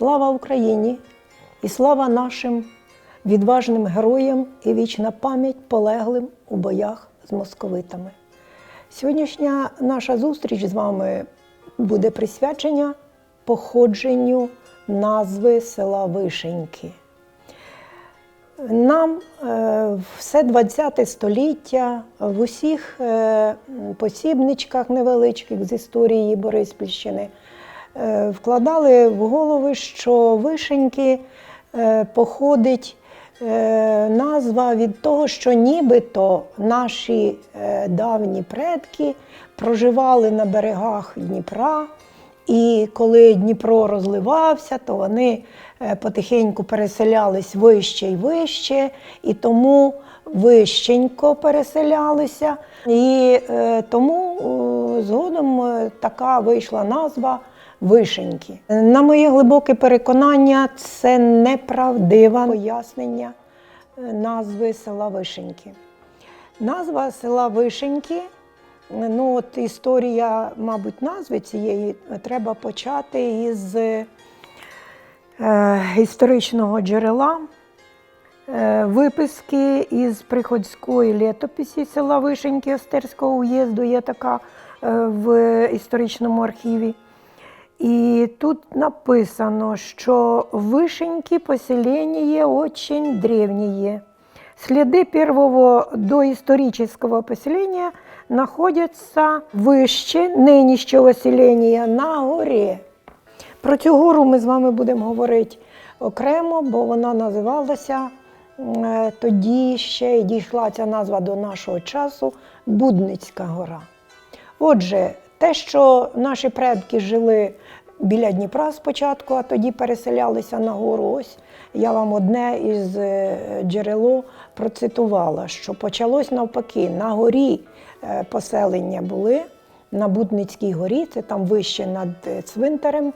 Слава Україні і слава нашим відважним героям і вічна пам'ять полеглим у боях з московитами. Сьогоднішня наша зустріч з вами буде присвячена походженню назви села Вишеньки. Нам е, все ХХ століття в усіх е, посібничках невеличких з історії Бориспільщини вкладали в голови, що Вишеньки е, походить е, назва від того, що нібито наші е, давні предки проживали на берегах Дніпра. І коли Дніпро розливався, то вони е, потихеньку переселялись вище і вище, і тому вищенько переселялися. І е, тому е, згодом е, така вийшла назва Вишеньки. На моє глибоке переконання, це неправдиве пояснення е, назви села Вишеньки. Назва села Вишеньки. Ну, от історія, мабуть, назви цієї треба почати із е, історичного джерела, е, виписки із приходської літописі села Вишеньки Остерського уїзду, є така е, в історичному архіві. І тут написано, що Вишеньки поселение очень древнее. Следы первого доисторического поселения находятся вище нинішнього селення на горі. Про цю гору ми з вами будемо говорити окремо, бо вона називалася е, тоді ще і дійшла ця назва до нашого часу Будницька гора. Отже, те, що наші предки жили біля Дніпра спочатку, а тоді переселялися на гору, ось я вам одне із е, джерело процитувала, що почалось навпаки, на горі е, поселення були. На Будницькій горі, це там вище над е, цвинтарем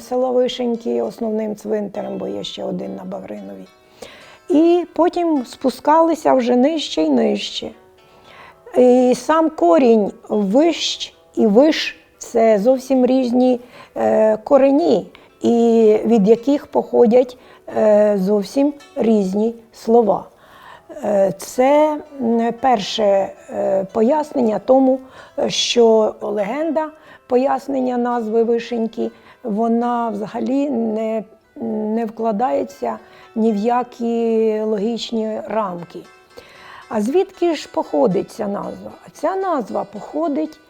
села Вишеньки, основним цвинтарем, бо є ще один на Багриновій. І потім спускалися вже нижче і нижче. І сам корінь вищ і виш це зовсім різні е, корені, і від яких походять е, зовсім різні слова. Е, Це перше пояснення тому, що легенда пояснення назви Вишеньки, вона взагалі не, не вкладається ні в які логічні рамки. А звідки ж походить ця назва? Ця назва походить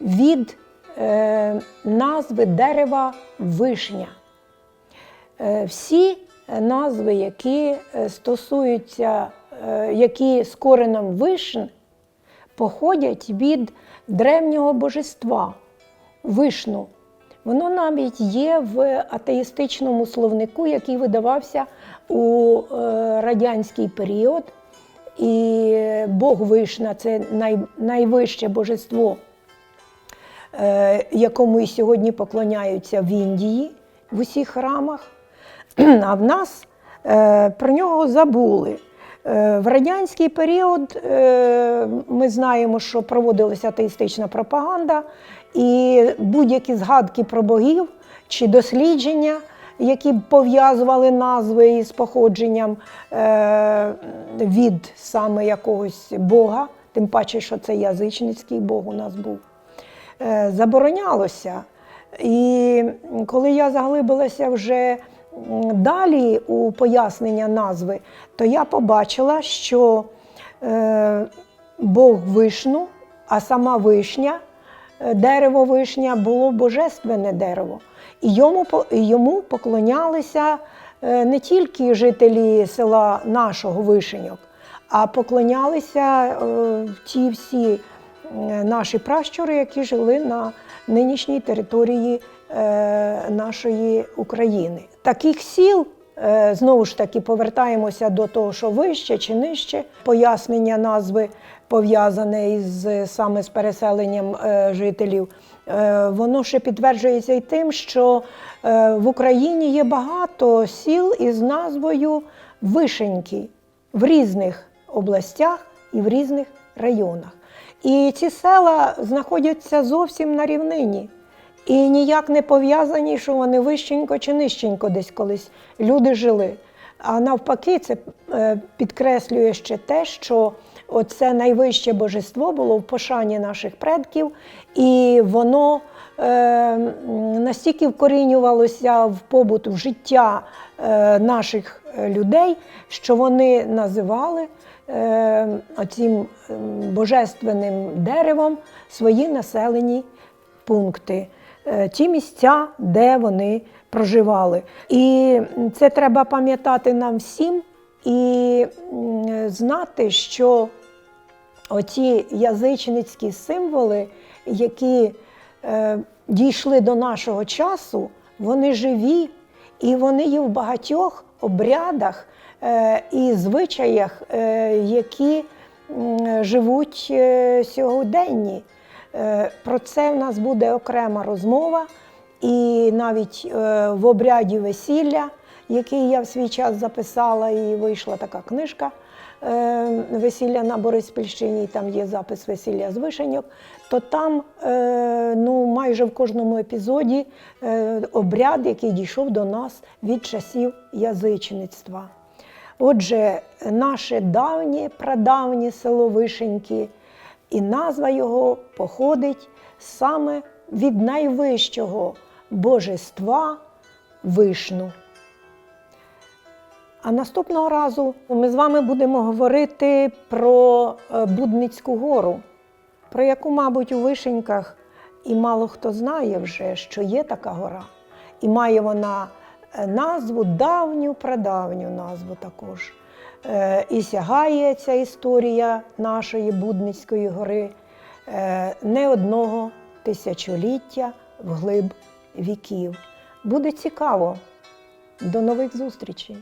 від е, назви дерева вишня. Е, всі назви, які е, стосуються, е, які з коренем вишн, походять від древнього божества вишну. Воно навіть є в атеїстичному словнику, який видавався у е, радянський період. І Бог Вишна це най, найвище божество, е, якому і сьогодні поклоняються в Індії в усіх храмах. А в нас е, про нього забули. Е, В радянський період е, ми знаємо, що проводилася атеїстична пропаганда, і будь-які згадки про богів чи дослідження, які б пов'язували назви із походженням е, від саме якогось Бога, тим паче, що це язичницький Бог у нас був, е, заборонялося. І коли я заглибилася вже далі у пояснення назви, то я побачила, що е, Бог вишну, а сама вишня, е, дерево вишня було божественне дерево. І йому, йому поклонялися е, не тільки жителі села нашого Вишеньок, а поклонялися е, ті всі е, наші пращури, які жили на нинішній території е, нашої України. Таких сіл, е, знову ж таки, повертаємося до того, що вище чи нижче, пояснення назви пов'язане із е, саме з переселенням е, жителів. Е, Воно ще підтверджується і тим, що е, в Україні є багато сіл із назвою Вишеньки в різних областях і в різних районах. І ці села знаходяться зовсім на рівнині. І ніяк не пов'язані, що вони вищенько чи нижченько десь колись люди жили. А навпаки, це е, підкреслює ще те, що оце найвище божество було в пошані наших предків, і воно е, настільки вкорінювалося в побут, в життя е, наших людей, що вони називали е, оцим ем, божественним деревом свої населені пункти, е, ті місця, де вони проживали. І це треба пам'ятати нам всім і знати, що оці язичницькі символи, які е, дійшли до нашого часу, вони живі і вони є в багатьох обрядах е, і звичаях, е, які живуть е, сьогоденні. Про це в нас буде окрема розмова, і навіть в обряді весілля, який я в свій час записала, і вийшла така книжка Весілля на Бориспільщині, там є запис весілля з вишеньок, то там е, ну, майже в кожному епізоді е, обряд, який дійшов до нас від часів язичництва. Отже, наше давнє, прадавнє село Вишеньки, і назва його походить саме від найвищого божества вишну. А наступного разу ми з вами будемо говорити про е, Будницьку гору, про яку, мабуть, у Вишеньках і мало хто знає вже, що є така гора. І має вона е, назву давню, прадавню назву також. Е, І сягає ця історія нашої Будницької гори е, не одного тисячоліття вглиб віків. Буде цікаво. До нових зустрічей!